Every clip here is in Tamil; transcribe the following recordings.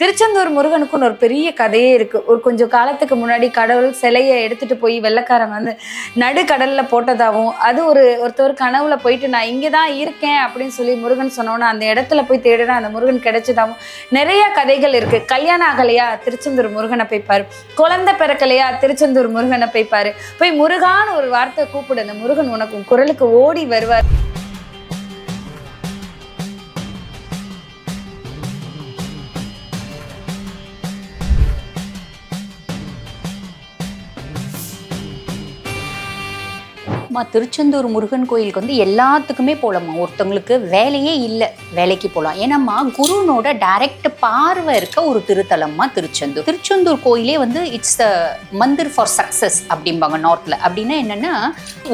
திருச்செந்தூர் முருகனுக்குன்னு ஒரு பெரிய கதையே இருக்கு. ஒரு கொஞ்சம் காலத்துக்கு முன்னாடி கடவுள் சிலையை எடுத்துட்டு போய் வெள்ளைக்காரங்க வந்து நடுக்கடல்ல போட்டதாகவும் அது ஒரு ஒருத்தர் கனவுல போயிட்டு நான் இங்கே தான் இருக்கேன் அப்படின்னு சொல்லி முருகன் சொன்னோன்னா அந்த இடத்துல போய் தேடினா அந்த முருகன் கிடைச்சதாகவும் நிறைய கதைகள் இருக்கு. கல்யாணம் ஆகலையா திருச்செந்தூர் முருகனை போய் குழந்தை பிறக்கலையா திருச்செந்தூர் முருகனை போய் போய் முருகான்னு ஒரு வார்த்தை கூப்பிடு. அந்த முருகன் உனக்கு குரலுக்கு ஓடி வருவார். அம்மா திருச்செந்தூர் முருகன் கோயிலுக்கு வந்து எல்லாத்துக்குமே போகலாமா ஒருத்தவங்களுக்கு வேலையே இல்லை வேலைக்கு போகலாம் ஏன்னாம்மா குருனோட டைரக்ட் பார்வை இருக்க ஒரு திருத்தலம்மா திருச்செந்தூர். திருச்செந்தூர் கோயிலே வந்து it's the mandir for success அப்படிம்பாங்க நார்த்தில் அப்படின்னா என்னென்னா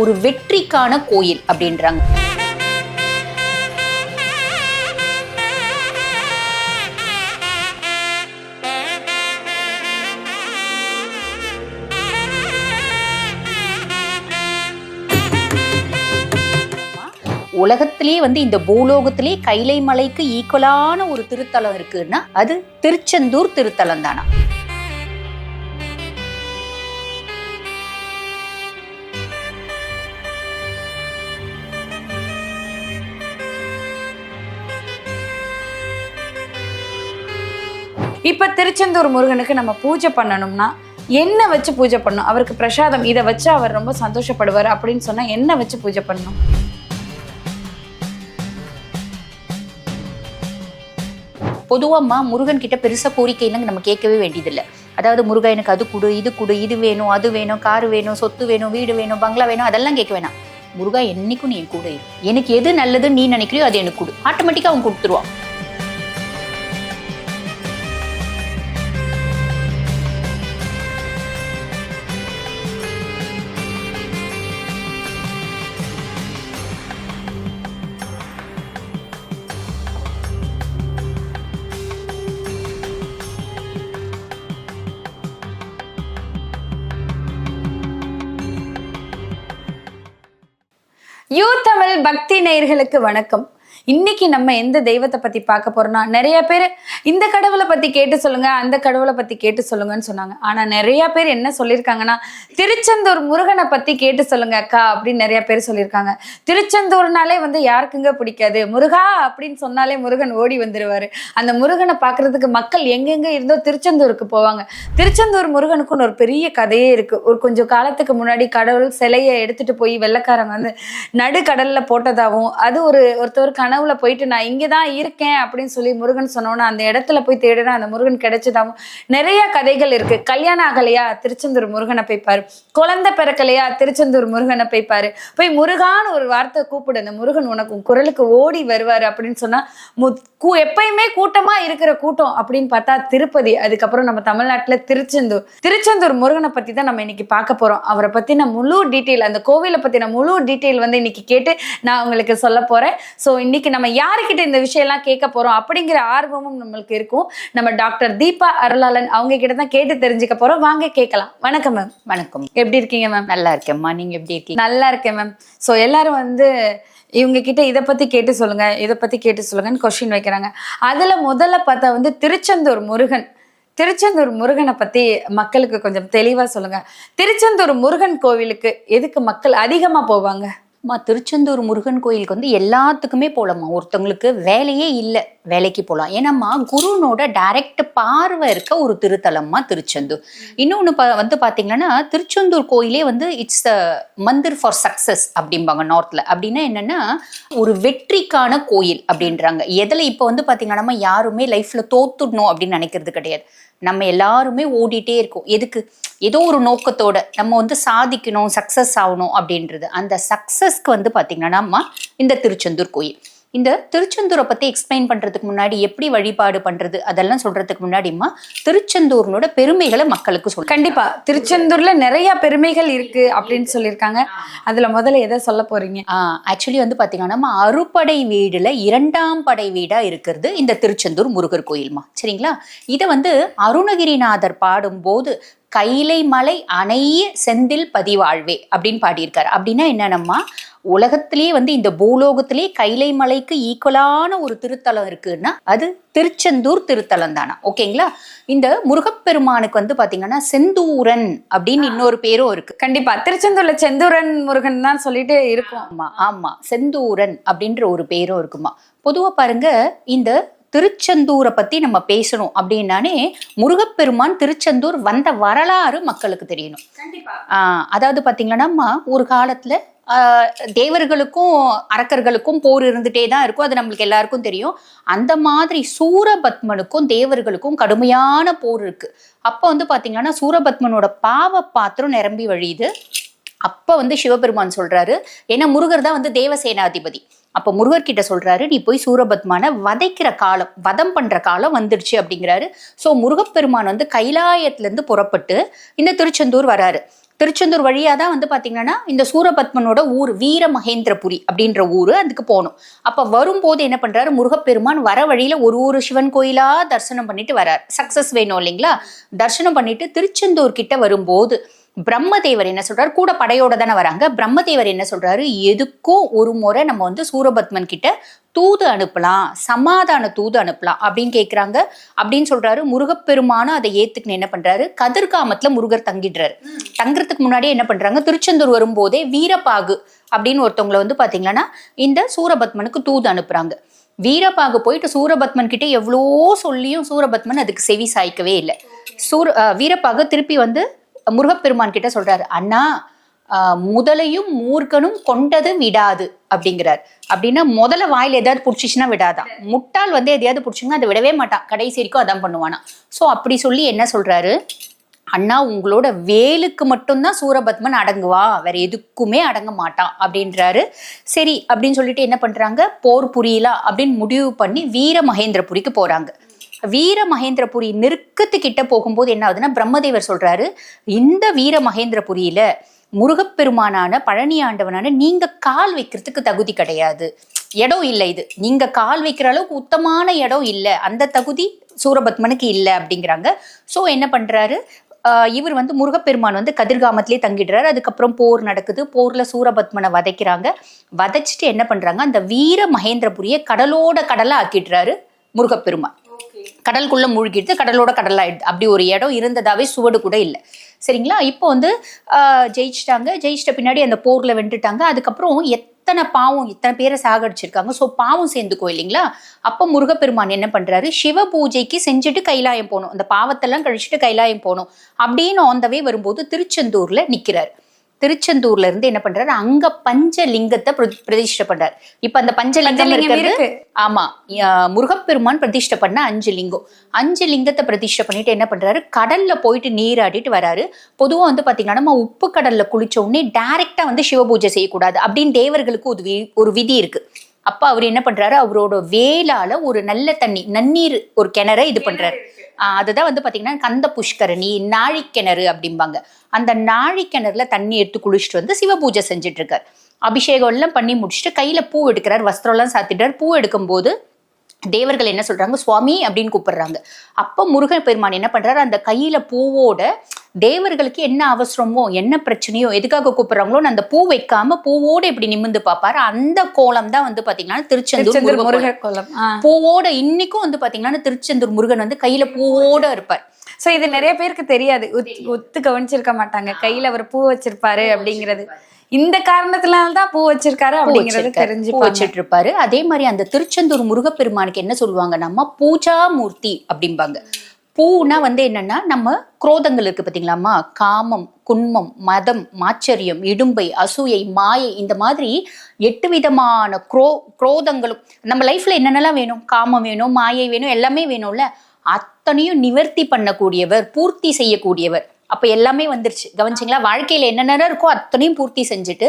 ஒரு வெற்றிக்கான கோயில் அப்படின்றாங்க. உலகத்திலே வந்து இந்த பூலோகத்திலே கைலை மலைக்கு ஈக்குவலான ஒரு திருத்தலம் இருக்குன்னா அது திருச்செந்தூர் திருத்தலம் தானா இப்ப திருச்செந்தூர் முருகனுக்கு நம்ம பூஜை பண்ணணும்னா என்ன வச்சு பூஜை பண்ணணும்? அவருக்கு பிரசாதம் இதை வச்சு அவர் ரொம்ப சந்தோஷப்படுவார் அப்படின்னு சொன்னா என்ன வச்சு பூஜை பண்ணணும்? பொதுவாம்மா முருகன் கிட்ட பெருசாக கோரிக்கைலாம் நம்ம கேட்கவே வேண்டியதில்லை. அதாவது முருகா எனக்கு அது கொடு இது கொடு இது வேணும் அது வேணும் கார் வேணும் சொத்து வேணும் வீடு வேணும் பங்களா வேணும் அதெல்லாம் கேட்க வேணாம். முருகா என்னைக்கும் நீ என் கூட இரு. எனக்கு எது நல்லதுன்னு நீ நினைக்கிறியோ அது எனக்கு கொடு. ஆட்டோமேட்டிக்காக அவன் கொடுத்துருவான். யூ தமிழ் பக்தி நேயர்களுக்கு வணக்கம். இன்னைக்கு நம்ம எந்த தெய்வத்தை பத்தி பார்க்க போறோம்னா நிறைய பேர் இந்த கடவுளை பத்தி கேட்டு சொல்லுங்க அந்த கடவுளை பத்தி கேட்டு சொல்லுங்கன்னு சொன்னாங்க. ஆனா நிறைய பேர் என்ன சொல்லியிருக்காங்கன்னா திருச்செந்தூர் முருகனை பத்தி கேட்டு சொல்லுங்க அக்கா அப்படின்னு நிறைய பேர் சொல்லியிருக்காங்க. திருச்செந்தூர்னாலே வந்து யாருக்குங்க பிடிக்காது? முருகா அப்படின்னு சொன்னாலே முருகன் ஓடி வந்துருவாரு. அந்த முருகனை பாக்குறதுக்கு மக்கள் எங்கெங்க இருந்தோ திருச்செந்தூருக்கு போவாங்க. திருச்செந்தூர் முருகனுக்குன்னு ஒரு பெரிய கதையே இருக்கு. ஒரு கொஞ்சம் காலத்துக்கு முன்னாடி கடவுள் சிலையை எடுத்துட்டு போய் வெள்ளைக்காரங்க வந்து நடுக்கடல்ல போட்டதாகவும் அது ஒரு ஒருத்தர் கனவுல போயிட்டு நான் இங்கே தான் இருக்கேன் அப்படின்னு சொல்லி முருகன் சொன்னோன்னா அந்த இடத்துல போய் தேடுனா அந்த முருகன் கிடைச்சதாகவும் நிறைய கதைகள் இருக்கு. கல்யாணம் ஆகலையா? திருச்செந்தூர் முருகனை போய்ப்பாரு குழந்தை பிறக்கலையா? திருச்செந்தூர் முருகனை போய்ப்பாரு போய் முருகான்னு ஒரு வார்த்தை கூப்பிடு. அந்த முருகன் உனக்கு குரலுக்கு ஓடி வருவாரு அப்படின்னு சொன்னா எப்பயுமே கூட்டமா இருக்கிற கூட்டம் அப்படின்னு பார்த்தா திருப்பதி அதுக்கப்புறம் நம்ம தமிழ்நாட்டுல திருச்செந்தூர். திருச்செந்தூர் முருகனை பத்தி தான் நம்ம இன்னைக்கு பார்க்க போறோம். அவரை பத்தின முழு டீட்டெயில் அந்த கோவிலை பத்தின முழு டீட்டெயில் வந்து இன்னைக்கு கேட்டு நான் உங்களுக்கு சொல்ல போறேன். ஸோ இன்னைக்கு நம்ம யாருக்கிட்ட இந்த விஷயம்லாம் கேட்க போறோம் அப்படிங்கிற ஆர்வமும் நம்மளுக்கு இருக்கும். நம்ம டாக்டர் தீபா அருளாளன் அவங்க கிட்ட தான் கேட்டு தெரிஞ்சுக்க போறோம். வாங்க கேட்கலாம். வணக்கம் மேம். வணக்கம். எப்படி இருக்கீங்க மேம்? நல்லா இருக்கேம்மா நீங்க எப்படி இருக்கீங்க? நல்லா இருக்கேன் மேம். ஸோ எல்லாரும் வந்து இவங்க கிட்ட இதை பத்தி கேட்டு சொல்லுங்க இதை பத்தி கேட்டு சொல்லுங்கன்னு கொஸ்டின் வைக்கிறாங்க. அதுல முதல்ல பார்த்தா வந்து திருச்செந்தூர் முருகன். திருச்செந்தூர் முருகனை பத்தி மக்களுக்கு கொஞ்சம் தெளிவா சொல்லுங்க. திருச்செந்தூர் முருகன் கோவிலுக்கு எதுக்கு மக்கள் அதிகமா போவாங்க? அம்மா திருச்செந்தூர் முருகன் கோயிலுக்கு வந்து எல்லாத்துக்குமே போகலாமா ஒருத்தவங்களுக்கு வேலையே இல்லை. வேலைக்கு போகலாம் ஏன்னாம்மா குருனோட டைரக்ட் பார்வை இருக்க ஒரு திருத்தலம்மா திருச்செந்தூர். இன்னொன்று ப வந்து பார்த்தீங்கன்னா திருச்செந்தூர் கோயிலே வந்து it's the mandir for success அப்படிம்பாங்க நார்த்தில் அப்படின்னா என்னன்னா ஒரு வெற்றிக்கான கோயில் அப்படின்றாங்க. எதில் இப்போ வந்து பார்த்தீங்கன்னா யாருமே லைஃப்பில் தோத்துடணும் அப்படின்னு நினைக்கிறது கிடையாது. நம்ம எல்லாருமே ஓடிட்டே இருக்கோம். எதுக்கு? ஏதோ ஒரு நோக்கத்தோட நம்ம வந்து சாதிக்கணும் சக்ஸஸ் ஆகணும் அப்படின்றது. அந்த சக்ஸஸ்க்கு வந்து பார்த்தீங்கன்னா இந்த திருச்செந்தூர் கோயில். இந்த திருச்செந்தூரை பற்றி எக்ஸ்பிளைன் பண்ணுறதுக்கு முன்னாடி எப்படி வழிபாடு பண்ணுறது அதெல்லாம் சொல்கிறதுக்கு முன்னாடிமா திருச்செந்தூர்னோட பெருமைகளை மக்களுக்கு சொல்ல கண்டிப்பா. திருச்செந்தூர்ல நிறைய பெருமைகள் இருக்கு அப்படின்னு சொல்லியிருக்காங்க. அதுல முதல்ல எதை சொல்ல போறீங்க? ஆக்சுவலி வந்து பார்த்தீங்கன்னா நம்ம அறுபடை வீடுல இரண்டாம் படை வீடா இருக்கிறது இந்த திருச்செந்தூர் முருகர் கோயில்மா. சரிங்களா? இதை வந்து அருணகிரிநாதர் பாடும்போது கைலை மலை அணைய செந்தில் பதிவாழ்வே அப்படின்னு பாடியிருக்காரு. அப்படின்னா என்னன்னம்மா உலகத்திலேயே வந்து இந்த பூலோகத்திலேயே கைலை மலைக்கு ஈக்குவலான ஒரு திருத்தலம் இருக்குன்னா அது திருச்செந்தூர் திருத்தலம் தானா? ஓகேங்களா இந்த முருகப்பெருமானுக்கு வந்து பாத்தீங்கன்னா செந்தூரன் அப்படின்னு இன்னொரு பேரும் இருக்கு. கண்டிப்பா. திருச்செந்தூர்ல செந்தூரன் முருகன் தான் சொல்லிட்டு இருக்கும். ஆமா ஆமா. செந்தூரன் அப்படின்ற ஒரு பேரும் இருக்குமா? பொதுவா பாருங்க இந்த திருச்செந்தூரை பத்தி நம்ம பேசணும் அப்படின்னாலே முருகப்பெருமான் திருச்செந்தூர் வந்த வரலாறு மக்களுக்கு தெரியணும். கண்டிப்பா. ஆஹ் அதாவது பாத்தீங்கன்னா ஒரு காலத்துல ஆஹ் தேவர்களுக்கும் அரக்கர்களுக்கும் போர் இருந்துட்டே தான் இருக்கும். அது நம்மளுக்கு எல்லாருக்கும் தெரியும். அந்த மாதிரி சூரபத்மனுக்கும் தேவர்களுக்கும் கடுமையான போர் இருக்கு. அப்ப வந்து பாத்தீங்கன்னா சூரபத்மனோட பாவ பாத்திரம் நிரம்பி வழியுது. அப்ப வந்து சிவபெருமான் சொல்றாரு ஏன்னா முருகர் தான் வந்து தேவசேனாதிபதி. அப்ப முருகர் கிட்ட சொல்றாரு நீ போய் சூரபத்மான வதைக்கிற காலம் வதம் பண்ற காலம் வந்துடுச்சு அப்படிங்கிறாரு. சோ முருகப்பெருமான் வந்து கைலாயத்துல இருந்து புறப்பட்டு இந்த திருச்செந்தூர் வராரு திருச்செந்தூர் வழியா தான் வந்து பாத்தீங்கன்னா இந்த சூரபத்மனோட ஊர் வீர மகேந்திரபுரி அப்படின்ற ஊரு அதுக்கு போகணும். அப்ப வரும்போது என்ன பண்றாரு முருகப்பெருமான் வர வழியில ஒரு ஒரு சிவன் கோயிலா தரிசனம் பண்ணிட்டு வரார் சக்சஸ் வேணும் இல்லைங்களா? தரிசனம் பண்ணிட்டு திருச்செந்தூர் கிட்ட வரும்போது பிரம்மதேவர் என்ன சொல்றாரு? கூட படையோட தானே வராங்க. பிரம்மதேவர் என்ன சொல்றாரு? எதுக்கும் ஒரு முறை நம்ம வந்து சூரபத்மன் கிட்ட தூது அனுப்பலாம் சமாதான தூது அனுப்பலாம் அப்படின்னு கேக்குறாங்க. அப்படின்னு சொல்றாரு. முருகப்பெருமானும் அதை ஏத்துக்குன்னு என்ன பண்றாரு? கதிர்காமத்துல முருகர் தங்கிடுறாரு. தங்குறதுக்கு முன்னாடியே என்ன பண்றாங்க? திருச்செந்தூர் வரும்போதே வீரப்பாகு அப்படின்னு ஒருத்தவங்களை வந்து பாத்தீங்கன்னா இந்த சூரபத்மனுக்கு தூது அனுப்புறாங்க. வீரப்பாகு போயிட்டு சூரபத்மன் கிட்ட எவ்வளோ சொல்லியும் சூரபத்மன் அதுக்கு செவி சாய்க்கவே இல்லை. சூர வீரப்பாக திருப்பி வந்து முருகப்பெருமான் கிட்ட சொல்றாரு அண்ணா முதலையும் மூர்க்கனும் கொண்டது விடாது அப்படிங்கிறார். அப்படின்னா முதல்ல வாயில ஏதாவது பிடிச்சிச்சுன்னா விடாதான் முட்டாள் வந்து எதையாவது பிடிச்சிங்கன்னா அதை விடவே மாட்டான். கடைசி வரைக்கும் அதான் பண்ணுவானா? ஸோ அப்படி சொல்லி என்ன சொல்றாரு? அண்ணா உங்களோட வேலுக்கு மட்டும்தான் சூரபத்மன் அடங்குவா. வேற எதுக்குமே அடங்க மாட்டான் அப்படின்றாரு. சரி அப்படின்னு சொல்லிட்டு என்ன பண்றாங்க? போர் புரியலா? அப்படின்னு முடிவு பண்ணி வீர மகேந்திரபுரிக்கு போறாங்க. வீர மகேந்திரபுரி நெருக்கத்துக்கிட்ட போகும்போது என்ன ஆகுதுன்னா பிரம்மதேவர் சொல்றாரு இந்த வீர மகேந்திரபுரியில முருகப்பெருமானான பழனி ஆண்டவனான நீங்க கால் வைக்கிறதுக்கு தகுதி கிடையாது. இடம் இல்லை இது. நீங்க கால் வைக்கிற அளவுக்கு உத்தமான இடம் இல்லை. அந்த தகுதி சூரபத்மனுக்கு இல்லை அப்படிங்கிறாங்க. ஸோ என்ன பண்றாரு? இவர் வந்து முருகப்பெருமான் வந்து கதிர்காமத்திலே தங்கிடுறாரு. அதுக்கப்புறம் போர் நடக்குது. போர்ல சூரபத்மனை வதைக்கிறாங்க. வதைச்சிட்டு என்ன பண்றாங்க? அந்த வீர மகேந்திரபுரியை கடலோட கடலா ஆக்கிடுறாரு முருகப்பெருமான். கடலுக்குள்ள மூழ்கிடுது கடலோட கடலாயிடுது. அப்படி ஒரு இடம் இருந்ததாவே சுவடு கூட இல்லை. சரிங்களா? இப்போ வந்து ஜெயிச்சிட்டாங்க. ஜெயிச்சிட்ட பின்னாடி அந்த போர்ல வென்றுட்டாங்க. அதுக்கப்புறம் எத்தனை பாவம் இத்தனை பேரை சாகடிச்சிருக்காங்க. ஸோ பாவம் சேர்ந்துக்கோ இல்லைங்களா? அப்போ முருகப்பெருமான் என்ன பண்றாரு? சிவ பூஜைக்கு செஞ்சுட்டு கைலாயம் போகணும். அந்த பாவத்தெல்லாம் கழிச்சிட்டு கைலாயம் போகணும். அப்படின்னு ஆன் வே வரும்போது திருச்செந்தூர்ல நிக்கிறாரு. திருச்செந்தூர்ல இருந்து என்ன பண்றாரு? அங்க பஞ்சலிங்கத்தை பிரதி- பிரதிஷ்டை பண்றாரு. இப்ப அந்த பஞ்சலிங்கம் இருக்கிறது. ஆமா. முருகப்பெருமான் பிரதிஷ்டை பண்ண அஞ்சு லிங்கம் அஞ்சு லிங்கத்தை பிரதிஷ்டை பண்ணிட்டு என்ன பண்றாரு? கடல்ல போயிட்டு நீராடிட்டு வராரு. பொதுவா வந்து பாத்தீங்கன்னா நம்ம உப்பு கடல்ல குளிச்ச உடனே டைரக்டா வந்து சிவபூஜை செய்யக்கூடாது. அப்படின்னு தேவர்களுக்கு ஒரு வி- ஒரு விதி இருக்கு. அப்ப அவர் என்ன பண்றாரு? அவரோட வேலால ஒரு நல்ல தண்ணி நன்னீர் ஒரு கிணறை இது பண்றாரு. அதுதான் வந்து பாத்தீங்கன்னா கந்த புஷ்கரணி நாழிக்கிணறு அப்படிம்பாங்க. அந்த நாழிக்கிணறுல தண்ணி எடுத்து குளிச்சுட்டு வந்து சிவபூஜை செஞ்சுட்டு இருக்காரு. அபிஷேகம் எல்லாம் பண்ணி முடிச்சுட்டு கையில பூ எடுக்கிறார் வஸ்திரம் எல்லாம் சாத்திட்டார். பூ எடுக்கும்போது தேவர்கள் என்ன சொல்றாங்க? சுவாமி அப்படின்னு கூப்பிடுறாங்க. அப்ப முருகன் பெருமான் என்ன பண்றாரு? அந்த கையில பூவோட தேவர்களுக்கு என்ன அவசரமோ என்ன பிரச்சனையோ எதுக்காக கூப்பிடுறாங்களோ அந்த பூ வைக்காம பூவோட இப்படி நிமிந்து பார்ப்பாரு. அந்த கோலம் தான் வந்து பாத்தீங்கன்னா திருச்செந்தூர் முருகன் கோலம். பூவோட இன்னைக்கும் வந்து பாத்தீங்கன்னா திருச்செந்தூர் முருகன் வந்து கையில பூவோட இருப்பார். சோ இது நிறைய பேருக்கு தெரியாது. ஒத்- ஒத்து கவனிச்சிருக்க மாட்டாங்க. கையில அவர் பூ வச்சிருப்பாரு அப்படிங்கிறது. இந்த காரணத்தினால தான் பூ வச்சிருக்காரு அப்படிங்கறது. பூ தெரிஞ்சுப்பாங்க. வச்சிட்டு இருப்பாரு அதே மாதிரி அந்த திருச்செந்தூர் முருகப்பெருமானுக்கு என்ன சொல்லுவாங்க நம்ம? பூஜா மூர்த்தி அப்படிம்பாங்க. பூனா வந்து என்னன்னா நம்ம குரோதங்கள் இருக்கு பாத்தீங்களாமா காமம் குன்மம் மதம் மாச்சரியம் இடும்பை அசூயை மாயை இந்த மாதிரி எட்டு விதமான குரோ குரோதங்களும் நம்ம லைஃப்ல என்னென்னலாம் வேணும்? காமம் வேணும் மாயை வேணும் எல்லாமே வேணும்ல? அத்தனையும் நிவர்த்தி பண்ணக்கூடியவர் பூர்த்தி செய்யக்கூடியவர். அப்போ எல்லாமே வந்துருச்சு. கவனிச்சிங்களா? வாழ்க்கையில் என்னென்ன இருக்கோ அத்தனையும் பூர்த்தி செஞ்சுட்டு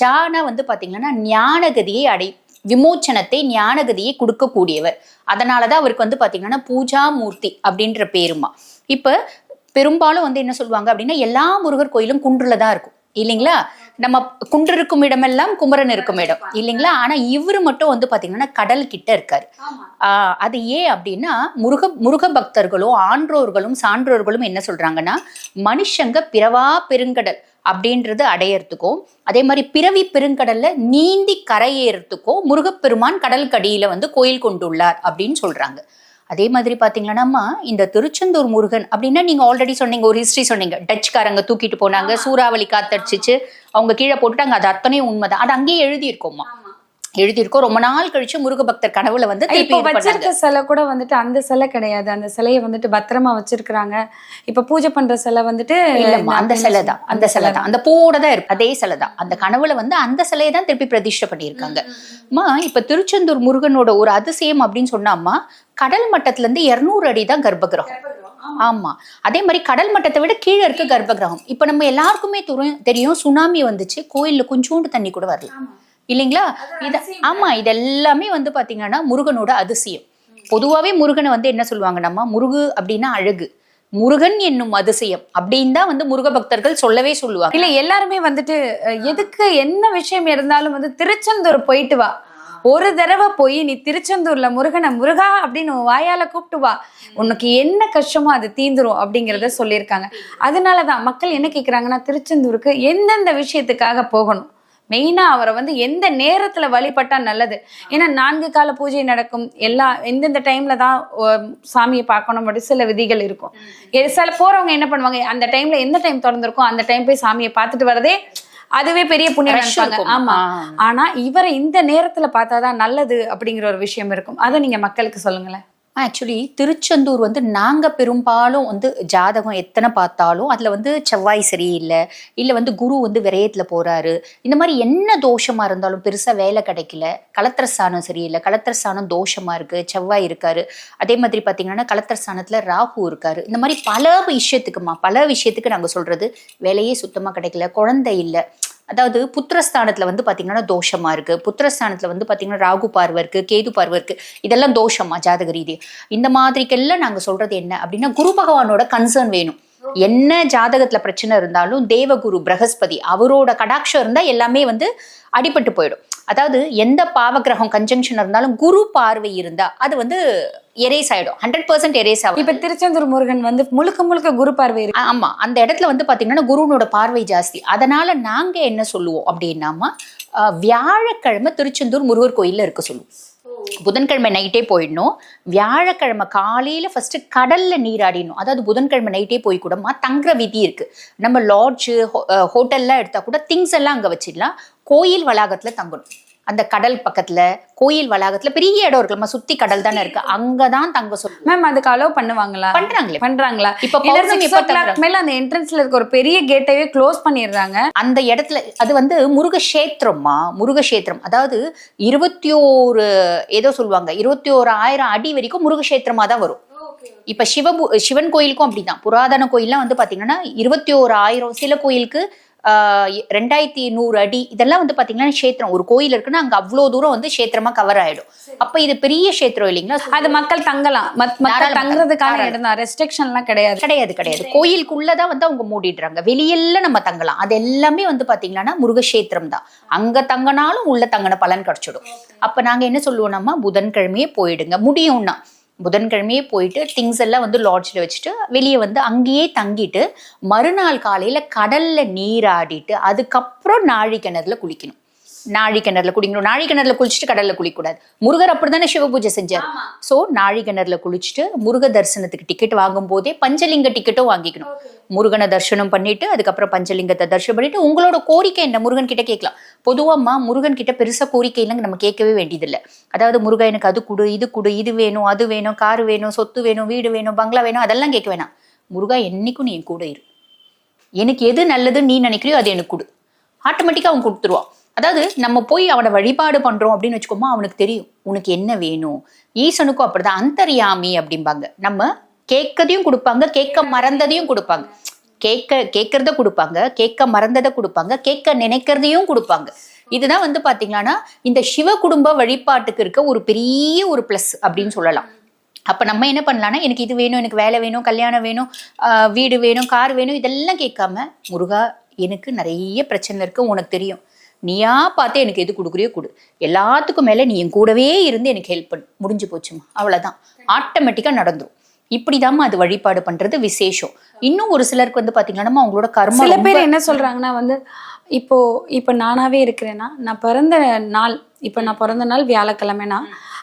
ஜானா வந்து பார்த்தீங்கன்னா ஞானகதியை அடை விமோச்சனத்தை ஞானகதியை கொடுக்கக்கூடியவர். அதனாலதான் அவருக்கு வந்து பார்த்தீங்கன்னா பூஜா மூர்த்தி அப்படின்ற பேருமா. இப்போ பெரும்பாலும் வந்து என்ன சொல்லுவாங்க அப்படின்னா எல்லா முருகர் கோயிலும் குன்றுல தான் இருக்கும். இல்லைங்களா? நம்ம குன்று இருக்கும் இடமெல்லாம் குமரன் இருக்கும் இடம். இல்லைங்களா? ஆனா இவரு மட்டும் வந்து பாத்தீங்கன்னா கடல் கிட்ட இருக்காரு. ஆஹ் அது ஏன் அப்படின்னா முருக முருக பக்தர்களும் ஆன்றோர்களும் சான்றோர்களும் என்ன சொல்றாங்கன்னா மனுஷங்க பிறவா பெருங்கடல் அப்படின்றது அடையறதுக்கும் அதே மாதிரி பிறவி பெருங்கடல்ல நீந்தி கரையேறதுக்கும் முருகப்பெருமான் கடல் கடியில வந்து கோயில் கொண்டுள்ளார் அப்படின்னு சொல்றாங்க. அதே மாதிரி பாத்தீங்கன்னா இந்த திருச்செந்தூர் முருகன் அப்படின்னா நீங்க ஆல்ரெடி சொன்னீங்க ஒரு ஹிஸ்டரி சொன்னீங்க. டச்சுக்காரங்க தூக்கிட்டு போனாங்க சூறாவளி காத்தடிச்சிச்சு அவங்க கீழே போட்டுட்டாங்க அது அத்தனையும் உண்மைதான். அது அங்கேயே எழுதியிருக்கோமா எழுதியிருக்கோம். ரொம்ப நாள் கழிச்சு முருக பக்தர் கனவுல வந்து திருப்பி இப்போ. வச்சிருக்க சிலை கூட வந்துட்டு அந்த சிலை கிடையாது. அந்த சிலையை வந்துட்டு பத்திரமா வச்சிருக்கிறாங்க. இப்ப பூஜை பண்ற சிலை வந்துட்டு இல்லம்மா அந்த சிலை தான். அந்த சிலை தான். அந்த பூவோட தான் இருக்கு. அதே சிலை தான். அந்த கனவுல வந்து அந்த சிலையை தான் திருப்பி பிரதிஷ்டை பண்ணியிருக்காங்க. அம்மா இப்ப திருச்செந்தூர் முருகனோட ஒரு அதிசயம் அப்படின்னு சொன்னாம்மா கடல் மட்டத்துல இருந்து இருநூறு அடி தான் கர்ப்பகிரகம். ஆமா. அதே மாதிரி கடல் மட்டத்தை விட கீழே இருக்க கர்ப்பகிரகம். இப்ப நம்ம எல்லாருக்குமே துரு- தெரியும் சுனாமி வந்துச்சு. கோயில்ல கொஞ்சோண்டு தண்ணி கூட வரல. இல்லைங்களா? இது ஆமா இது எல்லாமே வந்து பாத்தீங்கன்னா முருகனோட அதிசயம். பொதுவாவே முருகனை வந்து என்ன சொல்லுவாங்கன்னா முருகு அப்படின்னா அழகு. முருகன் என்னும் அதிசயம் அப்படின்னு தான் வந்து முருக பக்தர்கள் சொல்லவே சொல்லுவாங்க. இல்ல எல்லாருமே வந்துட்டு எதுக்கு என்ன விஷயம் இருந்தாலும் வந்து திருச்செந்தூர் போயிட்டு வா. ஒரு தடவை போய் நீ திருச்செந்தூர்ல முருகனை முருகா அப்படின்னு வாயால கூப்பிட்டு வா. உனக்கு என்ன கஷ்டமோ அது தீந்துரும் அப்படிங்கறத சொல்லியிருக்காங்க. அதனாலதான் மக்கள் என்ன கேக்குறாங்கன்னா திருச்செந்தூருக்கு எந்தெந்த விஷயத்துக்காக போகணும்? மெயினா அவரை வந்து எந்த நேரத்துல வழிபட்டா நல்லது? ஏன்னா நான்கு கால பூஜை நடக்கும். எல்லா எந்தெந்த டைம்ல தான் சாமியை பார்க்கணும் அப்படி சில விதிகள் இருக்கும். சில போறவங்க என்ன பண்ணுவாங்க அந்த டைம்ல எந்த டைம் திறந்திருக்கும் அந்த டைம் போய் சாமியை பார்த்துட்டு வரதே அதுவே பெரிய புண்ணியம் நினைப்பாங்க. ஆமா. ஆனா இவரை இந்த நேரத்துல பார்த்தாதான் நல்லது அப்படிங்கிற ஒரு விஷயம் இருக்கும். அதை நீங்க மக்களுக்கு சொல்லுங்களேன். ஆக்சுவலி திருச்செந்தூர் வந்து நாங்கள் பெரும்பாலும் வந்து ஜாதகம் எத்தனை பார்த்தாலும் அதில் வந்து செவ்வாய் சரியில்லை இல்லை வந்து குரு வந்து விரயத்தில் போகிறாரு இந்த மாதிரி என்ன தோஷமாக இருந்தாலும் பெருசாக வேலை கிடைக்கல. கலத்திரஸ்தானம் சரியில்லை கலத்திரஸ்தானம் தோஷமாக இருக்குது செவ்வாய் இருக்காரு. அதே மாதிரி பார்த்தீங்கன்னா கலத்திரஸ்தானத்தில் ராகு இருக்காரு. இந்த மாதிரி பல விஷயத்துக்குமா பல விஷயத்துக்கு நாங்கள் சொல்கிறது வேலையே சுத்தமாக கிடைக்கல குழந்தை இல்லை. அதாவது புத்திரஸ்தானத்துல வந்து பாத்தீங்கன்னா தோஷமா இருக்கு. புத்திரஸ்தானத்துல வந்து பாத்தீங்கன்னா ராகு பார்வை இருக்கு கேது பார்வை இருக்கு. இதெல்லாம் தோஷமா ஜாதக ரீதி. இந்த மாதிரிக்கெல்லாம் நாங்க சொல்றது என்ன அப்படின்னா குரு பகவானோட கன்சர்ன் வேணும். என்ன ஜாதகத்துல பிரச்சனை இருந்தாலும் தேவகுரு பிரகஸ்பதி அவரோட கடாட்சம் இருந்தா எல்லாமே வந்து அடிபட்டு போயிடும். அதாவது எந்த பாவகிரகம் கன்ஜங்ஷன் இருந்தாலும் குரு பார்வை இருந்தா அது வந்து எரேஸ் ஆயிடும். ஹண்ட்ரட் பர்சன்ட் எரேஸ் ஆகும். இப்ப திருச்செந்தூர் முருகன் வந்து முழுக்க முழுக்க குரு பார்வை ஆமா. அந்த இடத்துல வந்து பாத்தீங்கன்னா குருனோட பார்வை ஜாஸ்தி. அதனால நாங்க என்ன சொல்லுவோம் அப்படின்னாமா வியாழக்கிழமை திருச்செந்தூர் முருகர் கோயில்ல இருக்க சொல்லுவோம். புதன்கிழமை நைட்டே போயிடணும். வியாழக்கிழமை காலையில ஃபர்ஸ்ட் கடல்ல நீராடிடணும் அதாவது புதன்கிழமை நைட்டே போய் கூடமா தங்குற விதி இருக்கு. நம்ம லாட்ஜ் ஹோட்டல்லாம் எடுத்தா கூட திங்ஸ் எல்லாம் அங்க வச்சிடலாம். கோயில் வளாகத்துல தங்கணும். அந்த கடல் பக்கத்துல கோயில் வளாகத்துல பெரிய இடம் இருக்குல்லம்மா சுத்தி கடல் தானே இருக்கு. அங்கதான் தங்க சொல்லு மேம் அதுக்கு அலோவ் பண்ணுவாங்களா? பண்றாங்களே. பண்றாங்களா? இப்ப? மேல அந்த என்ட்ரன்ஸ்ல இருக்க ஒரு பெரிய கேட்டையே க்ளோஸ் பண்ணிடுறாங்க. அந்த இடத்துல அது வந்து முருகக்ஷேத்திரம்மா முருகக்ஷேத்திரம் அதாவது இருபத்தி ஓரு ஏதோ சொல்லுவாங்க. இருபத்தி ஓரு ஆயிரம் அடி வரைக்கும் முருகக்ஷேத்திரமா தான் வரும். இப்ப சிவபு சிவன் கோயிலுக்கும் அப்படிதான். புராதன கோயில்லாம் வந்து பாத்தீங்கன்னா இருபத்தி ஓரு ஆயிரம் சில கோயிலுக்கு ரெண்டாயிரத்தி நூறு அடி இதெல்லாம் வந்து பாத்தீங்கன்னா கஷேத்திரம். ஒரு கோயில் இருக்குன்னா அங்க அவ்வளவு தூரம் வந்து கஷேத்திரமா கவர் ஆயிடும். அப்ப இது பெரிய கஷேத்திரம் இல்லைங்களா? அது மக்கள் தங்கலாம். மக்கள். தங்குறதுக்கான. இடம் தான். ரெஸ்ட்ரிக்ஷன் எல்லாம் கிடையாது கிடையாது. கிடையாது கோயிலுக்குள்ளதான் வந்து அவங்க மூடிடுறாங்க. வெளியெல்லாம் நம்ம தங்கலாம். அது எல்லாமே வந்து பாத்தீங்கன்னா முருகக்ஷேத்திரம் தான். அங்க தங்கினாலும் உள்ள தங்கின பலன் கிடைச்சிடும். அப்ப நாங்க என்ன சொல்லுவோம்னா புதன்கிழமையே போயிடுங்க. முடியும்னா. புதன்கிழமையே போயிட்டு திங்ஸ் எல்லாம் வந்து லாட்ஜில் வச்சுட்டு வெளியே வந்து அங்கேயே தங்கிட்டு மறுநாள் காலையில் கடலில் நீராடிட்டு அதுக்கப்புறம் நாழி கிணறுல குளிக்கணும். நாழி கிணறுல குடிக்கணும். நாழி கிணறுல குளிச்சுட்டு கடல்ல குளிக்கக்கூடாது. முருகர் அப்படித்தானே சிவ பூஜை செஞ்சார்? சோ நாழி கிணறுல குளிச்சுட்டு முருக தரிசனத்துக்கு டிக்கெட் வாங்கும் போதே பஞ்சலிங்க டிக்கெட்டும் வாங்கிக்கணும். முருகனை தரிசனம் பண்ணிட்டு அதுக்கப்புறம் பஞ்சலிங்கத்தை தரிசனம் பண்ணிட்டு உங்களோட கோரிக்கை என்ன? முருகன் கிட்ட கேட்கலாம். பொதுவாம்மா முருகன் கிட்ட பெருசா கோரிக்கை இல்லைங்க. நம்ம கேட்கவே வேண்டியதில்லை. அதாவது முருகா எனக்கு அது கொடு இது கொடு இது வேணும் அது வேணும் கார் வேணும் சொத்து வேணும் வீடு வேணும் பங்களா வேணும் அதெல்லாம் கேட்க வேணாம். முருகா என்னைக்கும் நீ என் கூட இரு. எனக்கு எது நல்லதுன்னு நீ நினைக்கிறியோ அது எனக்கு கொடு. ஆட்டோமேட்டிக்காக அவன் கொடுத்துருவான். அதாவது நம்ம போய் அவனை வழிபாடு பண்றோம் அப்படின்னு வச்சுக்கோமா அவனுக்கு தெரியும். உனக்கு என்ன வேணும்? ஈசனுக்கும் அப்படிதான். அந்தரியாமி அப்படிம்பாங்க. நம்ம கேட்கதையும் கொடுப்பாங்க கேட்க மறந்ததையும் கொடுப்பாங்க. கேட்க கேட்கறத கொடுப்பாங்க கேட்க மறந்ததை கொடுப்பாங்க கேட்க நினைக்கிறதையும் கொடுப்பாங்க. இதுதான் வந்து பாத்தீங்கன்னா இந்த சிவ குடும்ப வழிபாட்டுக்கு இருக்க ஒரு பெரிய ஒரு ப்ளஸ் அப்படின்னு சொல்லலாம். அப்ப நம்ம என்ன பண்ணலாம்னா எனக்கு இது வேணும் எனக்கு வேலை வேணும் கல்யாணம் வேணும் வீடு வேணும் கார் வேணும் இதெல்லாம் கேட்காம முருகா எனக்கு நிறைய பிரச்சனை இருக்கு உனக்கு தெரியும். நீயா பார்த்து எனக்கு எது கொடுக்குறியோ கொடு. எல்லாத்துக்கும் மேல நீ என் கூடவே இருந்து எனக்கு ஹெல்ப் பண்ணு. முடிஞ்சு போச்சுமா அவ்வளவுதான். ஆட்டோமேட்டிக்கா நடந்துரும். இப்படிதாம்மா அது வழிபாடு பண்றது விசேஷம். இன்னும் ஒரு சிலருக்கு வந்து பாத்தீங்கன்னா அவங்களோட கர்மம் சில பேர் என்ன சொல்றாங்கன்னா வந்து இப்போ இப்போ நானாவே இருக்கிறேன்னா நான் பிறந்த நாள் இப்போ நான் பிறந்த நாள் வியாழக்கிழமைனா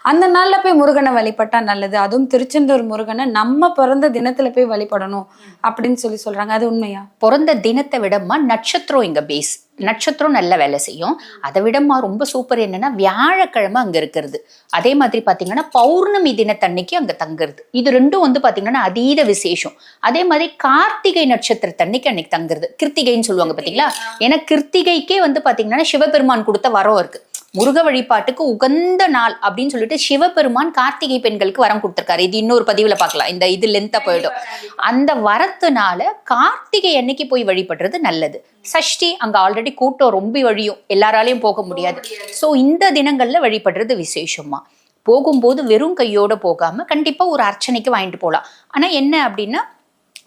அந்த நாள்ல போய் முருகனை வழிபட்டா நல்லது. அதுவும் திருச்செந்தூர் முருகனை நம்ம பிறந்த தினத்துல போய் வழிபடணும் அப்படின்னு சொல்லி சொல்றாங்க. அது உண்மையா? பிறந்த தினத்தை விடமா நட்சத்திரம் இங்க பேஸ் நட்சத்திரம் நல்ல வேலை செய்யும். அதை விடமா ரொம்ப சூப்பர் என்னன்னா வியாழக்கிழமை அங்க இருக்கிறது. அதே மாதிரி பாத்தீங்கன்னா பௌர்ணமி தினத்தன்னைக்கு அங்க தங்குறது. இது ரெண்டும் வந்து பாத்தீங்கன்னா அதீத விசேஷம். அதே மாதிரி கார்த்திகை நட்சத்திரத்தன்னைக்கு அன்னைக்கு தங்குறது. கிருத்திகைன்னு சொல்லுவாங்க பாத்தீங்களா? ஏன்னா கிருத்திகைக்கே வந்து பாத்தீங்கன்னா சிவபெருமான் கொடுத்த வரம் இருக்கு. முருக வழிபாட்டுக்கு உகந்த நாள் அப்படின்னு சொல்லிட்டு சிவபெருமான் கார்த்திகை பெண்களுக்கு வரம் கொடுத்துருக்காரு. இது இன்னொரு பதிவுல பார்க்கலாம். இந்த இது லென்த்தா போயிடும். அந்த வரத்துனால கார்த்திகை அன்னைக்கு போய் வழிபடுறது நல்லது. சஷ்டி அங்க ஆல்ரெடி கூட்டம் ரொம்ப வழியும். எல்லாராலையும் போக முடியாது. சோ இந்த தினங்கள்ல வழிபடுறது விசேஷமா. போகும்போது வெறும் கையோட போகாம கண்டிப்பா ஒரு அர்ச்சனைக்கு வாங்கிட்டு போகலாம் ஆனா என்ன அப்படின்னா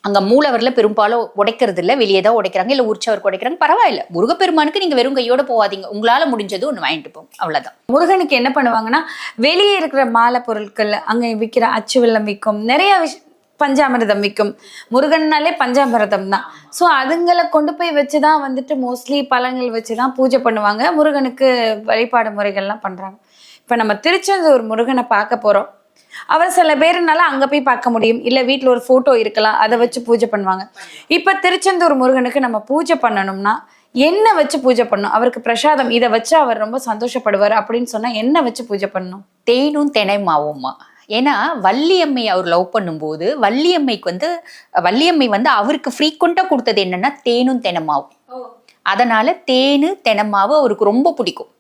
அங்க மூலவரில் பெரும்பாலும் உடைக்கிறது இல்லை வெளியே தான் உடைக்கிறாங்க இல்லை உற்சவருக்கு உடைக்கிறாங்க பரவாயில்ல. முருகப்பெருமானுக்கு நீங்க வெறும் கையோட போகாதீங்க. உங்களால முடிஞ்சது ஒன்று வாங்கிட்டு போங்க அவ்வளோதான் முருகனுக்கு என்ன பண்ணுவாங்கன்னா வெளியே இருக்கிற மாலை பொருட்கள் அங்கே விற்கிற அச்சு வெள்ளம் விற்கும் நிறைய விஷ பஞ்சாமிரதம் விற்கும் முருகன்னாலே பஞ்சாமிரதம் தான். ஸோ அதுங்களை கொண்டு போய் வச்சு தான் வந்துட்டு மோஸ்ட்லி பழங்கள் வச்சு தான் பூஜை பண்ணுவாங்க. முருகனுக்கு வழிபாடு முறைகள்லாம் பண்ணுறாங்க இப்போ நம்ம திருச்செந்தூர் முருகனை பார்க்க போகிறோம் அவர் சில பேருனால அங்க போய் பார்க்க முடியும். இல்ல வீட்ல ஒரு போட்டோ இருக்கலாம். அதை வச்சு பூஜை பண்ணுவாங்க. இப்ப திருச்செந்தூர் முருகனுக்கு நம்ம பூஜை பண்ணணும்னா என்ன வச்சு பூஜை பண்ணணும்? அவருக்கு பிரசாதம் இதை வச்சு அவர் ரொம்ப சந்தோஷப்படுவார் அப்படின்னு சொன்னா என்ன வச்சு பூஜை பண்ணணும்? தேனும் தினை மாவுமா ஏன்னா வள்ளியம்மை அவர் லவ் பண்ணும்போது வள்ளியம்மைக்கு வந்து வள்ளியம்மை வந்து அவருக்கு ஃப்ரீக்வெண்டா கொடுத்தது என்னன்னா தேனும் தெனமாவும். அதனால தேனு தெனமாவு அவருக்கு ரொம்ப பிடிக்கும்.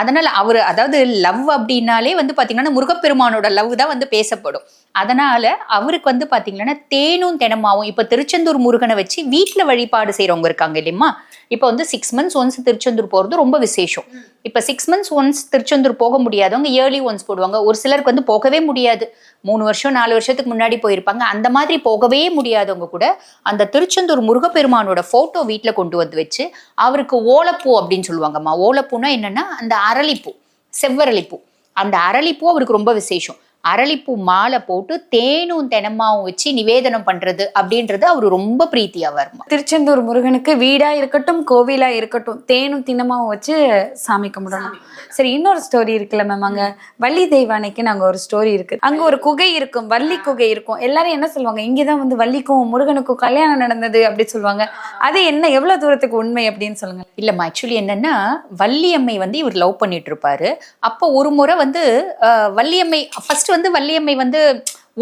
அதனால் அவர் அதாவது லவ் அப்படின்னாலே வந்து பார்த்தீங்கன்னா முருகப்பெருமானோட லவ் தான் வந்து பேசப்படும். அதனால அவருக்கு வந்து பாத்தீங்கன்னா தேனும் தெனமாவும் இப்ப திருச்செந்தூர் முருகனை வச்சு வீட்ல வழிபாடு செய்றவங்க இருக்காங்க இல்லையம்மா இப்ப வந்து சிக்ஸ் மந்த்ஸ் ஒன்ஸ் திருச்செந்தூர் போறது ரொம்ப விசேஷம். இப்ப சிக்ஸ் மந்த்ஸ் ஒன்ஸ் திருச்செந்தூர் போக முடியாதவங்க இயர்லி ஒன்ஸ் போடுவாங்க. ஒரு சிலருக்கு வந்து போகவே முடியாது. மூணு வருஷம் நாலு வருஷத்துக்கு முன்னாடி போயிருப்பாங்க. அந்த மாதிரி போகவே முடியாதவங்க கூட அந்த திருச்செந்தூர் முருகப்பெருமானோட போட்டோ வீட்ல கொண்டு வந்து வச்சு அவருக்கு ஓலப்பூ அப்படின்னு சொல்லுவாங்கம்மா. ஓலப்பூனா என்னன்னா அந்த அரளிப்பூ செவ்வரளிப்பூ. அந்த அரளிப்பூ அவருக்கு ரொம்ப விசேஷம். அரளிப்பூ மாலை போட்டு தேனும் தெனமாவும் வச்சு நிவேதனம் பண்றது அப்படின்றது அவரு ரொம்ப பிரீத்தியா வருமா? திருச்செந்தூர் முருகனுக்கு வீடா இருக்கட்டும் கோவிலா இருக்கட்டும் தேனும் தினமாவும் வச்சு சாமி கும்பிடணும். சரி இன்னொரு ஸ்டோரி இருக்குல்ல மேம் அங்க. வள்ளி தெய்வானைக்கு நாங்க ஒரு ஸ்டோரி இருக்கு. அங்க ஒரு குகை இருக்கும் வள்ளி குகை இருக்கும். எல்லாரும் என்ன சொல்லுவாங்க? இங்கதான் வந்து வள்ளிக்கும் முருகனுக்கும் கல்யாணம் நடந்தது அப்படி சொல்லுவாங்க. அது என்ன எவ்வளவு தூரத்துக்கு உண்மை அப்படின்னு சொல்லுங்க இல்லம்மா ஆக்சுவலி என்னன்னா வள்ளியம்மை வந்து இவர் லவ் பண்ணிட்டு இருப்பாரு. அப்போ ஒரு முறை வந்து வள்ளியம்மை ஃபர்ஸ்ட் வந்து வள்ளியம்மை வந்து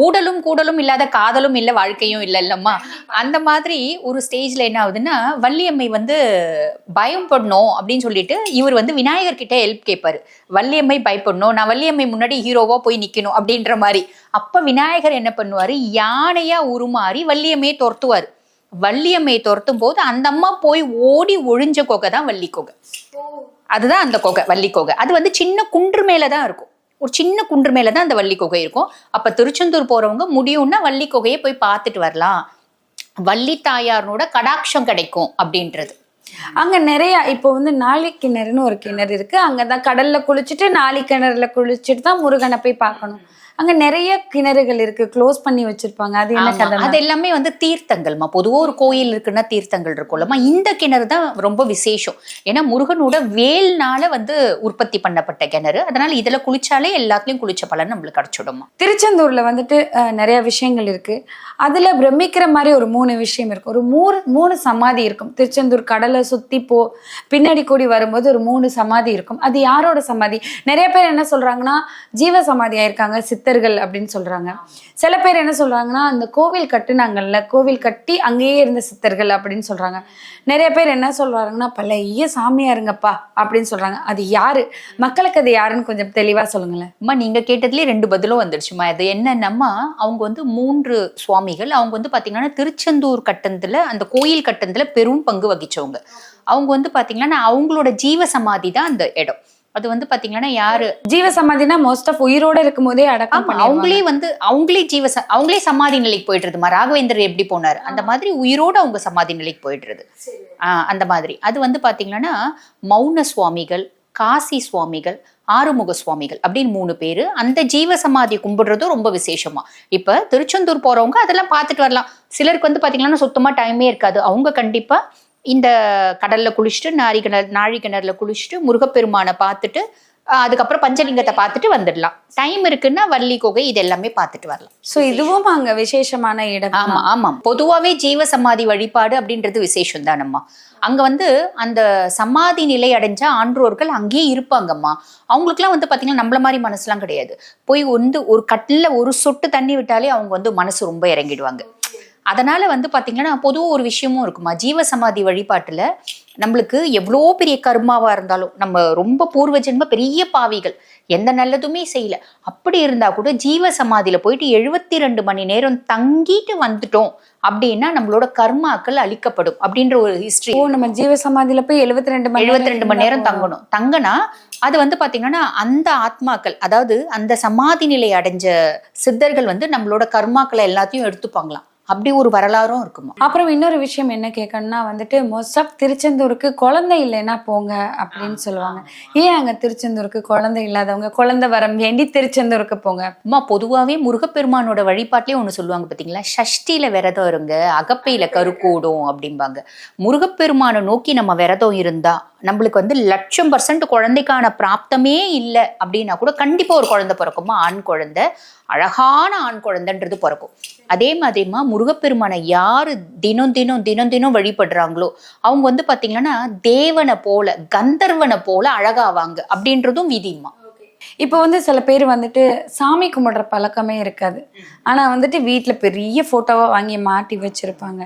ஊடலும் கூடலும் இல்லாத காதலும் இல்லை வாழ்க்கையும் இல்லை இல்லம்மா. அந்த மாதிரி ஒரு ஸ்டேஜ்ல என்ன ஆகுதுன்னா வள்ளியம்மை வந்து பயம் படணும் அப்படின்னு சொல்லிட்டு இவர் வந்து விநாயகர் கிட்ட ஹெல்ப் கேட்பாரு வள்ளியம்மை பயப்படணும் நான் வள்ளியம்மை முன்னாடி ஹீரோவா போய் நிக்கணும் அப்படின்ற மாதிரி. அப்ப விநாயகர் என்ன பண்ணுவாரு? யானையா உருமாறி வள்ளியம்மையை துரத்துவாரு. வள்ளியம்மையை துரத்தும் போது அந்த அம்மா போய் ஓடி ஒழிஞ்ச கொகை தான் வள்ளி கொகை. அதுதான் அந்த கொகை வள்ளி கொகை. அது வந்து சின்ன குன்று மேலே தான் இருக்கும். ஒரு சின்ன குன்று மேல தான் அந்த வள்ளி குகை இருக்கும். அப்ப திருச்செந்தூர் போறவங்க முடியும்னா வள்ளி குகையை போய் பார்த்துட்டு வரலாம். வள்ளி தாயாரனோட கடாட்சம் கிடைக்கும் அப்படின்றது. அங்க நிறைய இப்போ வந்து நாளி கிணறுன்னு ஒரு கிணறு இருக்கு. அங்கதான் கடல்ல குளிச்சுட்டு நாளி கிணறுல குளிச்சுட்டு தான் முருகனை போய் பார்க்கணும். அங்க நிறைய கிணறுகள் இருக்கு க்ளோஸ் பண்ணி வச்சிருப்பாங்க. அது என்ன கதை அது எல்லாமே வந்து தீர்த்தங்கள்மா. பொதுவா ஒரு கோயில் இருக்குன்னா தீர்த்தங்கள் இருக்கும்லம்மா. இந்த கிணறு தான் ரொம்ப விசேஷம். ஏன்னா முருகனோட வேல்னால வந்து உற்பத்தி பண்ணப்பட்ட கிணறு. அதனால இதுல குளிச்சாலே எல்லாத்துலயும் குளிச்ச பலன் நம்மளுக்கு கிடைச்சிடுமா திருச்செந்தூர்ல வந்துட்டு நிறைய விஷயங்கள் இருக்கு. அதில் பிரமிக்கிற மாதிரி ஒரு மூணு விஷயம் இருக்கும். ஒரு மூணு மூணு சமாதி இருக்கும். திருச்செந்தூர் கடலை சுற்றி போ பின்னாடி கூடி வரும்போது ஒரு மூணு சமாதி இருக்கும். அது யாரோட சமாதி? நிறைய பேர் என்ன சொல்கிறாங்கன்னா ஜீவ சமாதி ஆயிருக்காங்க சித்தர்கள் அப்படின்னு சொல்கிறாங்க சில பேர் என்ன சொல்கிறாங்கன்னா அந்த கோவில் கட்டுனாங்கல்ல கோவில் கட்டி அங்கேயே இருந்த சித்தர்கள் அப்படின்னு சொல்கிறாங்க நிறைய பேர் என்ன சொல்கிறாங்கன்னா பழைய சாமியாருங்கப்பா அப்படின்னு சொல்கிறாங்க அது யாரு? மக்களுக்கு அது யாருன்னு கொஞ்சம் தெளிவாக சொல்லுங்களேன். அம்மா நீங்கள் கேட்டதுலேயே ரெண்டு பதிலும் வந்துடுச்சுமா? அது என்னென்னம்மா? அவங்க வந்து மூன்று சுவாமி சுவாமிகள் அவங்க வந்து பாத்தீங்கன்னா திருச்செந்தூர் கட்டணத்துல அந்த கோயில் கட்டணத்துல பெரும் பங்கு வகிச்சவங்க. அவங்க வந்து பாத்தீங்கன்னா அவங்களோட ஜீவ சமாதி தான் அந்த இடம். அது வந்து பாத்தீங்கன்னா யாரு? ஜீவ சமாதினா மோஸ்ட் ஆஃப் உயிரோட இருக்கும் போதே அடக்கம். அவங்களே வந்து அவங்களே ஜீவ அவங்களே சமாதி நிலைக்கு போயிட்டுருதுமா ராகவேந்தர் எப்படி போனாரு? அந்த மாதிரி உயிரோட அவங்க சமாதி நிலைக்கு போயிட்டுருது ஆஹ் அந்த மாதிரி. அது வந்து பாத்தீங்கன்னா மௌன சுவாமிகள் காசி சுவாமிகள் ஆறுமுக சுவாமிகள் அப்படின்னு மூணு பேரு அந்த ஜீவ சமாதி கும்பிடுறதும் ரொம்ப விசேஷமா. இப்ப திருச்செந்தூர் போறவங்க அதெல்லாம் பார்த்துட்டு வரலாம். சிலருக்கு வந்து பார்த்தீங்கன்னா சுத்தமா டைமே இருக்காது. அவங்க கண்டிப்பா இந்த கடல்ல குளிச்சுட்டு நாரி கிணறு நாழி கிணறுல குளிச்சுட்டு முருகப்பெருமானை பார்த்துட்டு அதுக்கப்புறம் பஞ்சலிங்கத்தை பார்த்துட்டு வந்துடலாம். டைம் இருக்குன்னா வள்ளி குகை இது எல்லாமே பார்த்துட்டு வரலாம். சோ இதுவும் அங்க விசேஷமான இடம் ஆமா ஆமாம் பொதுவாவே ஜீவ சமாதி வழிபாடு அப்படின்றது விசேஷம் தானம்மா அங்க வந்து அந்த சமாதி நிலை அடைஞ்ச ஆன்றோர்கள் அங்கேயே இருப்பாங்கம்மா. அவங்களுக்குலாம் வந்து பாத்தீங்கன்னா நம்மள மாதிரி மனசுலாம் கிடையாது. போய் வந்து ஒரு கட்டில ஒரு சொட்டு தண்ணி விட்டாலே அவங்க வந்து மனசு ரொம்ப இறங்கிடுவாங்க. அதனால வந்து பாத்தீங்கன்னா பொதுவா ஒரு விஷயமும் இருக்குமா ஜீவ சமாதி வழிபாட்டுல நம்மளுக்கு எவ்வளோ பெரிய கர்மாவா இருந்தாலும் நம்ம ரொம்ப பூர்வ ஜென்ம பெரிய பாவிகள். எந்த நல்லதுமே செய்யல. அப்படி இருந்தா கூட ஜீவ சமாதியில போயிட்டு எழுபத்தி ரெண்டு மணி நேரம் தங்கிட்டு வந்துட்டோம் அப்படின்னா நம்மளோட கர்மாக்கள் அழிக்கப்படும் அப்படின்ற ஒரு ஹிஸ்டரி ஓ நம்ம ஜீவ சமாதியில போய் எழுபத்தி ரெண்டு மணி எழுபத்தி ரெண்டு மணி நேரம் தங்கணும். தங்கனா அது வந்து பாத்தீங்கன்னா அந்த ஆத்மாக்கள் அதாவது அந்த சமாதி நிலை அடைஞ்ச சித்தர்கள் வந்து நம்மளோட கர்மாக்களை எல்லாத்தையும் எடுத்துப்பாங்களாம். அப்படி ஒரு வரலாறும் இருக்குமா? அப்புறம் இன்னொரு விஷயம் என்ன கேட்கணும்னா வந்துட்டு மோஸ்ட் ஆஃப் திருச்செந்தூருக்கு குழந்தை இல்லைன்னா போங்க அப்படின்னு சொல்லுவாங்க. ஏன் அங்க திருச்செந்தூருக்கு குழந்தை இல்லாதவங்க? குழந்தை வரம் வேண்டி திருச்செந்தூருக்கு போங்க? அம்மா பொதுவாவே முருகப்பெருமானோட வழிபாட்டிலே ஒண்ணு சொல்லுவாங்க பாத்தீங்களா? சஷ்டியில விரதம் இருங்க அகப்பையில கருக்கூடும் அப்படிம்பாங்க. முருகப்பெருமானை நோக்கி நம்ம விரதம் இருந்தா நம்மளுக்கு வந்து லட்சம் பர்சன்ட் குழந்தைக்கான பிராப்தமே இல்லை அப்படின்னா கூட கண்டிப்பாக ஒரு குழந்தை பிறக்குமா? ஆண் குழந்தை. அழகான ஆண் குழந்தைன்றது பிறக்கும். அதே மாதிரிமா முருகப்பெருமானை யார் தினம் தினம் தினம் தினம் வழிபடுறாங்களோ அவங்க வந்து பார்த்தீங்கன்னா தேவனை போல கந்தர்வனை போல அழகாவாங்க அப்படின்றதும் விதிமா இப்போ வந்து சில பேர் வந்துட்டு சாமி கும்பிடுற பழக்கமே இருக்காது. ஆனால் வந்துட்டு வீட்டில் பெரிய ஃபோட்டோவாக வாங்கி மாட்டி வச்சுருப்பாங்க.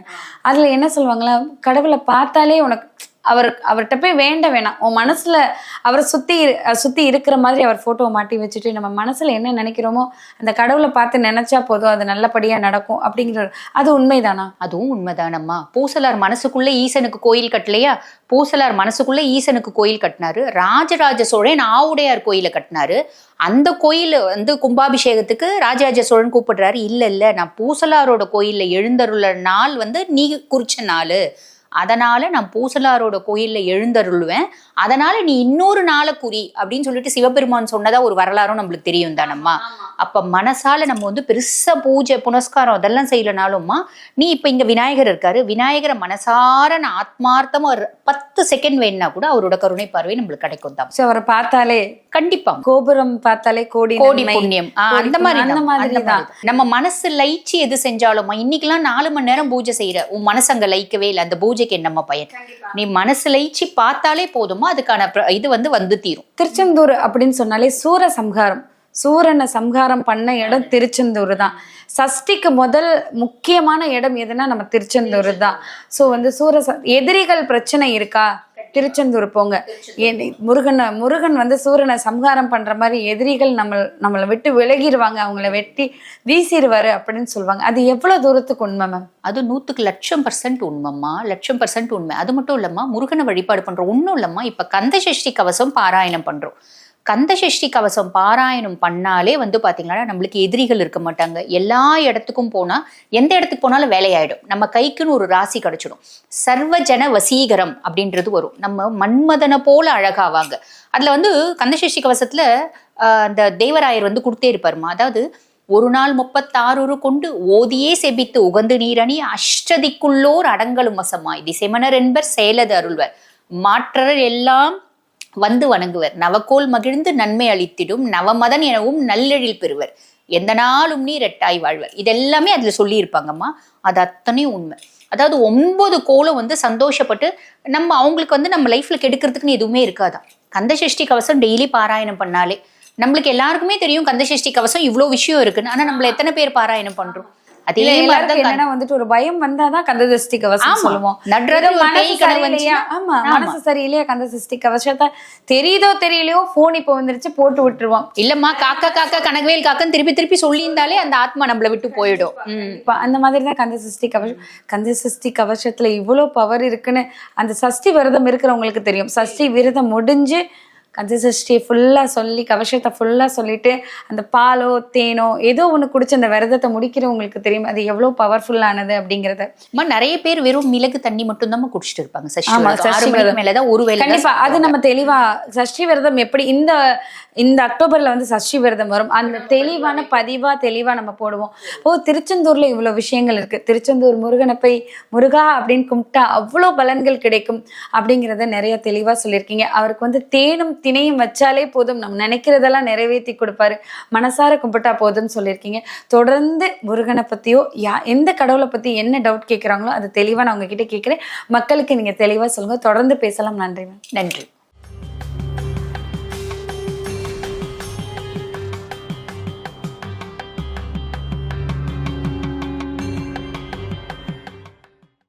அதில் என்ன சொல்லுவாங்களா கடவுளை பார்த்தாலே உனக்கு அவர் அவர்கிட்ட போய் வேண்ட வேணாம். உன் மனசில் அவரை சுற்றி சுற்றி இருக்கிற மாதிரி அவர் ஃபோட்டோவை மாட்டி வச்சுட்டு நம்ம மனசில் என்ன நினைக்கிறோமோ அந்த கடவுளை பார்த்து நினச்சா போதும் அது நல்லபடியாக நடக்கும் அப்படிங்கிற ஒரு- அது உண்மைதானா? அதுவும் உண்மைதானம்மா. பூசலார் மனசுக்குள்ளே ஈசனுக்கு கோயில் கட்டலையா? பூசலார் மனசுக்குள்ளே ஈசனுக்கு கோயில் கட்டினாரு. ராஜராஜ சோழன் ஆவுடையார் கோயிலை கட்டினாரு. அந்த கோயில் வந்து கும்பாபிஷேகத்துக்கு ராஜராஜ சோழன் கூப்பிடுறாரு. இல்லை இல்லை நான் பூசலாரோட கோயிலில் எழுந்தருள நாள் வந்து நீ குறிச்ச நாள். அதனால நான் பூசலாரோட கோயில்ல எழுந்தருளுவேன். அதனால நீ இன்னொரு நாளை குறி அப்படின்னு சொல்லிட்டு சிவபெருமான் சொன்னதா ஒரு வரலாறும் நம்மளுக்கு தெரியும் தானம்மா? அப்ப மனசால நம்ம வந்து பெருசா பூஜை புனஸ்காரம் அதெல்லாம் செய்யலனாலும்மா நீ இப்ப இங்க விநாயகர் இருக்காரு. விநாயகரை மனசார நான் ஆத்மார்த்தமா ஒரு பத்து செகண்ட் வேணும்னா கூட அவரோட கருணை பார்வை நம்மளுக்கு கிடைக்கும் தான் சோ அவரை பார்த்தாலே கண்டிப்பா. கோபுரம் பார்த்தாலே கோடி கோடி. புண்ணியம். அந்த மாதிரி. அந்த மாதிரி. நம்ம மனசு லயிச்சு எது செஞ்சாலுமா இன்னைக்கெல்லாம் நாலு மணி நேரம் பூஜை செய்யற. உன் மனசு அங்க லயிக்கவே இல்லை. அந்த பூஜைக்கு என்னம்மா பயன்? நீ மனசு லயிச்சு பார்த்தாலே போதுமா அதுக்கான பிர- இது வந்து வந்து தீரும். திருச்செந்தூர் அப்படின்னு சொன்னாலே சூர சம்ஹாரம். சூரனை சம்ஹாரம் பண்ண இடம் திருச்செந்தூர் தான். சஷ்டிக்கு முதல் முக்கியமான இடம் எதுனா நம்ம திருச்செந்தூர் தான். ஸோ வந்து சூர ச- எதிரிகள் பிரச்சனை இருக்கா? திருச்செந்தூர் போங்க. ஏன் முருகனை முருகன் வந்து சூரனை சம்ஹாரம் பண்ற மாதிரி எதிரிகள் நம்ம நம்மளை விட்டு விலகிடுவாங்க அவங்கள வெட்டி வீசிடுவாரு அப்படின்னு சொல்லுவாங்க அது எவ்வளவு தூரத்துக்கு உண்மை மேம் அது நூத்துக்கு லட்சம் பர்சன்ட் உண்மைம்மா. லட்சம் பர்சன்ட் உண்மை. அது மட்டும் இல்லம்மா முருகனை வழிபாடு பண்றோம். ஒன்றும் இல்லம்மா. இப்ப கந்த சஷ்டி கவசம் பாராயணம் பண்றோம். கந்த சஷ்டி கவசம் பாராயணம் பண்ணாலே வந்து பார்த்தீங்கன்னா நம்மளுக்கு எதிரிகள் இருக்க மாட்டாங்க. எல்லா இடத்துக்கும் போனால் எந்த இடத்துக்கு போனாலும் வேலையாயிடும். நம்ம கைக்குன்னு ஒரு ராசி கிடச்சிடும். சர்வஜன வசீகரம் அப்படின்றது வரும். நம்ம மன்மதனை போல அழகாவாங்க. அதில் வந்து கந்தசஷ்டி கவசத்தில் அந்த தேவராயர் வந்து கொடுத்தே இருப்பாருமா அதாவது ஒரு நாள் முப்பத்தாறு கொண்டு ஓதியே செபித்து உகந்து நீரணி அஷ்டதிக்குள்ளோர் அடங்கலும் வசமாய். திசைமனர் என்பர் செயலது அருள்வர். மாற்றர் எல்லாம் வந்து வணங்குவர். நவக்கோல் மகிழ்ந்து நன்மை அளித்திடும். நவமதன் எனவும் நல்லெழில் பெறுவர். எந்த நாளும் நீ ரெட்டாய் வாழ்வர். இதெல்லாமே அதுல சொல்லியிருப்பாங்கம்மா. அது அத்தனையும் உண்மை. அதாவது ஒன்பது கோலம் வந்து சந்தோஷப்பட்டு நம்ம அவங்களுக்கு வந்து நம்ம லைஃப்ல கெடுக்கிறதுக்குன்னு எதுவுமே இருக்காதான் கந்தசஷ்டி கவசம் டெய்லி பாராயணம் பண்ணாலே. நம்மளுக்கு எல்லாருக்குமே தெரியும் கந்தசஷ்டி கவசம் இவ்வளோ விஷயம் இருக்குன்னு. ஆனால் நம்மள எத்தனை பேர் பாராயணம் பண்றோம்? அதே எல்லாருக்கும் என்னன்னா வந்துட்டு ஒரு பயம் வந்தாதான் கந்த சஷ்டி கவசம். சொல்லுவோம். ஆமா. மனசு சரியில்லையா கந்த சஷ்டி கவசத்தை? தெரியுதோ தெரியலையோ போன் இப்போ வந்துருச்சு போட்டு விட்டுருவோம். இல்லம்மா காக்கா காக்கா கனகவேல் காக்கன்னு திருப்பி திருப்பி சொல்லியிருந்தாலே அந்த ஆத்மா நம்மளை விட்டு போயிடும். அந்த மாதிரி தான் கந்த சஷ்டி கவசம். கந்த சஷ்டி கவசத்துல இவ்வளோ பவர் இருக்குன்னு அந்த சஷ்டி விரதம் இருக்கிறவங்களுக்கு தெரியும். சஷ்டி விரதம் முடிஞ்சு கந்தசஷ்டி ஃபுல்லா சொல்லி கவசத்தை ஃபுல்லா சொல்லிட்டு அந்த பாலோ தேனோ ஏதோ ஒண்ணு குடிச்சு அந்த விரதத்தை முடிக்கிறவங்களுக்கு தெரியும். அது எவ்வளவு பவர்ஃபுல்லானது அப்படிங்கறத. அம்மா நிறைய பேர் வெறும் மிளகு தண்ணி மட்டும் தான் குடிச்சிட்டு இருப்பாங்க. சஷ்டி விரதம். சஷ்டி விரதம். மேலதான் ஒரு வேளை கண்டிப்பா அது நம்ம தெளிவா சஷ்டி விரதம் எப்படி இந்த இந்த அக்டோபர்ல வந்து சஷ்டி விரதம் வரும். அந்த தெளிவான பதிவா தெளிவா நம்ம போடுவோம். ஓ திருச்செந்தூர்ல இவ்வளவு விஷயங்கள் இருக்கு. திருச்செந்தூர் முருகனை போய் முருகா அப்படின்னு கும்பிட்டா அவ்வளோ பலன்கள் கிடைக்கும் அப்படிங்கிறத நிறைய தெளிவா சொல்லியிருக்கீங்க. அவருக்கு வந்து தேனும் திணையும் வச்சாலே போதும். நம்ம நினைக்கிறதெல்லாம் நிறைவேற்றி கொடுப்பாரு. மனசார கும்பிட்டா போதும்னு சொல்லியிருக்கீங்க. தொடர்ந்து முருகனை பற்றியோ யா எந்த கடவுளை பற்றி என்ன டவுட் கேட்குறாங்களோ அது தெளிவாக நான் உங்ககிட்ட கேட்குறேன் மக்களுக்கு நீங்கள் தெளிவாக சொல்லுங்கள் தொடர்ந்து பேசலாம். நன்றி மேம் நன்றி.